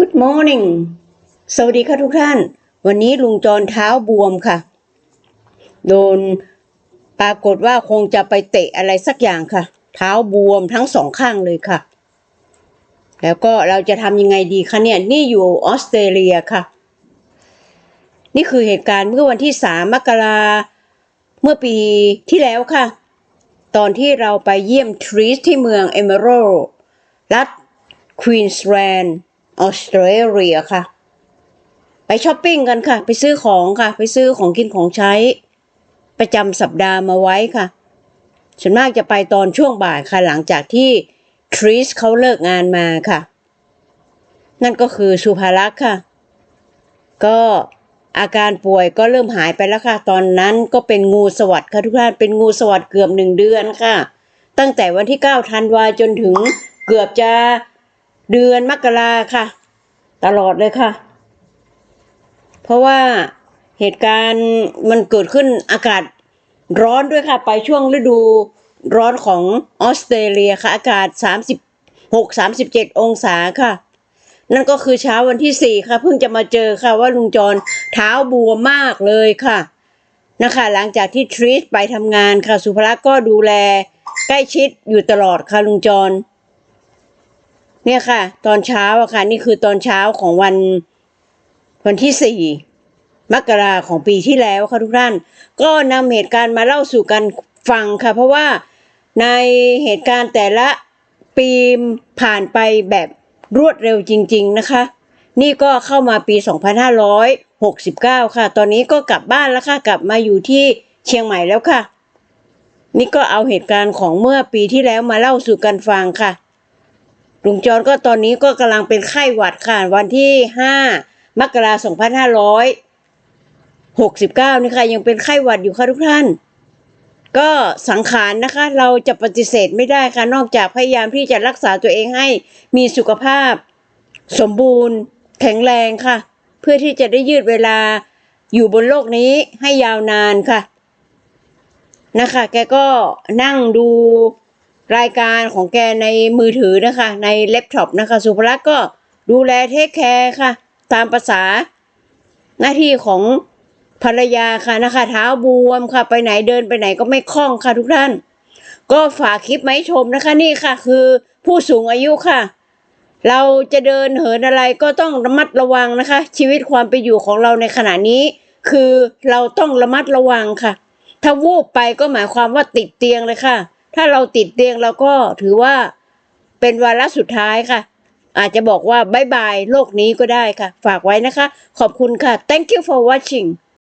Good morning สวัสดีค่ะทุกท่าน วันนี้ลุงจรเท้าบวมค่ะ โดนปรากฏว่าคงจะไปเตะอะไรสักอย่างค่ะ เท้าบวมทั้งสองข้างเลยค่ะ แล้วก็เราจะทำยังไงดีคะเนี่ย นี่อยู่ออสเตรเลียค่ะ นี่คือเหตุการณ์เมื่อวันที่สามมกราเมื่อปีที่แล้วค่ะ ตอนที่เราไปเยี่ยมทรีสที่เมืองเอเมอรัลรัฐควีนส์แลนด์ ออสเตรเลียค่ะ ไปช้อปปิ้งกันค่ะ ไปซื้อของค่ะ ไปซื้อของกินของใช้ ประจำสัปดาห์มาไว้ค่ะส่วนมากจะไปตอนช่วงบ่ายค่ะ หลังจากที่ทรีสเขาเลิกงานมาค่ะ นั่นก็คือสุภารักษ์ค่ะ ก็อาการป่วยก็เริ่มหายไปแล้วค่ะ ตอนนั้นก็เป็นงูสวัสด์ค่ะทุกท่านเป็นงูสวัสด์เกือบหนึ่งเดือนค่ะ ตั้งแต่วันที่ 9 ธันวาจนถึงเกือบจะ เดือนมกราค่ะ ตลอดเลยค่ะ เพราะว่าเหตุการณ์มันเกิดขึ้นอากาศร้อนด้วยค่ะ ไปช่วงฤดูร้อนของออสเตรเลียค่ะ อากาศ 36 37 องศาค่ะ นั่นก็คือเช้าวันที่สี่ค่ะ เพิ่งจะมาเจอค่ะว่าลุงจรเท้าบวมมากเลยค่ะนะคะ หลังจากที่ทรีสไปทำงานค่ะ สุภลักษ์ก็ดูแลใกล้ชิดอยู่ตลอดค่ะลุงจร เนี่ยค่ะ ตอนเช้าอะค่ะ นี่คือตอนเช้าของวัน วันที่สี่มกราของปีที่แล้วค่ะทุกท่าน ก็นำเหตุการณ์มาเล่าสู่กันฟังค่ะ เพราะว่าในเหตุการณ์แต่ละปีผ่านไปแบบรวดเร็วจริง ๆนะคะ นี่ก็เข้ามาปี 2569 ค่ะ ตอนนี้ก็กลับบ้านแล้วค่ะ กลับมาอยู่ที่เชียงใหม่แล้วค่ะ นี่ก็เอาเหตุการณ์ของเมื่อปีที่แล้วมาเล่าสู่กันฟังค่ะ ลุงจรก็ตอนนี้ก็กำลังเป็นไข้หวัดค่ะวันที่ 5 มกราคม2569 นี่ค่ะ ยังเป็นไข้หวัดอยู่ค่ะทุกท่าน ก็สังขารนะคะ เราจะปฏิเสธไม่ได้ค่ะ นอกจากพยายามที่จะรักษาตัวเองให้มีสุขภาพ สมบูรณ์ แข็งแรงค่ะ เพื่อที่จะได้ยืดเวลาอยู่บนโลกนี้ให้ยาวนานค่ะ นะคะ แกก็นั่งดู รายการของแกในมือถือนะคะ ในแล็ปท็อปนะคะ สุภลักษณ์ก็ดูแลเทคแคร์ค่ะ ตามภาษา หน้าที่ของภรรยาค่ะนะคะ เท้าบวมค่ะ ไปไหนเดินไปไหนก็ไม่คล่องค่ะทุกท่าน ก็ฝากคลิปมาให้ชมนะคะนี่ค่ะ คือผู้สูงอายุค่ะ เราจะเดินเหินอะไรก็ต้องระมัดระวังนะคะ ชีวิตความเป็นอยู่ของเราในขณะนี้ คือเราต้องระมัดระวังค่ะ ถ้าวูบไปก็หมายความว่าติดเตียงเลยค่ะ ถ้าเราติดเตียงเราก็ถือว่าเป็นวาระสุดท้ายค่ะ อาจจะบอกว่าบายบายโลกนี้ก็ได้ค่ะ ฝากไว้นะคะ ขอบคุณค่ะ thank you for watching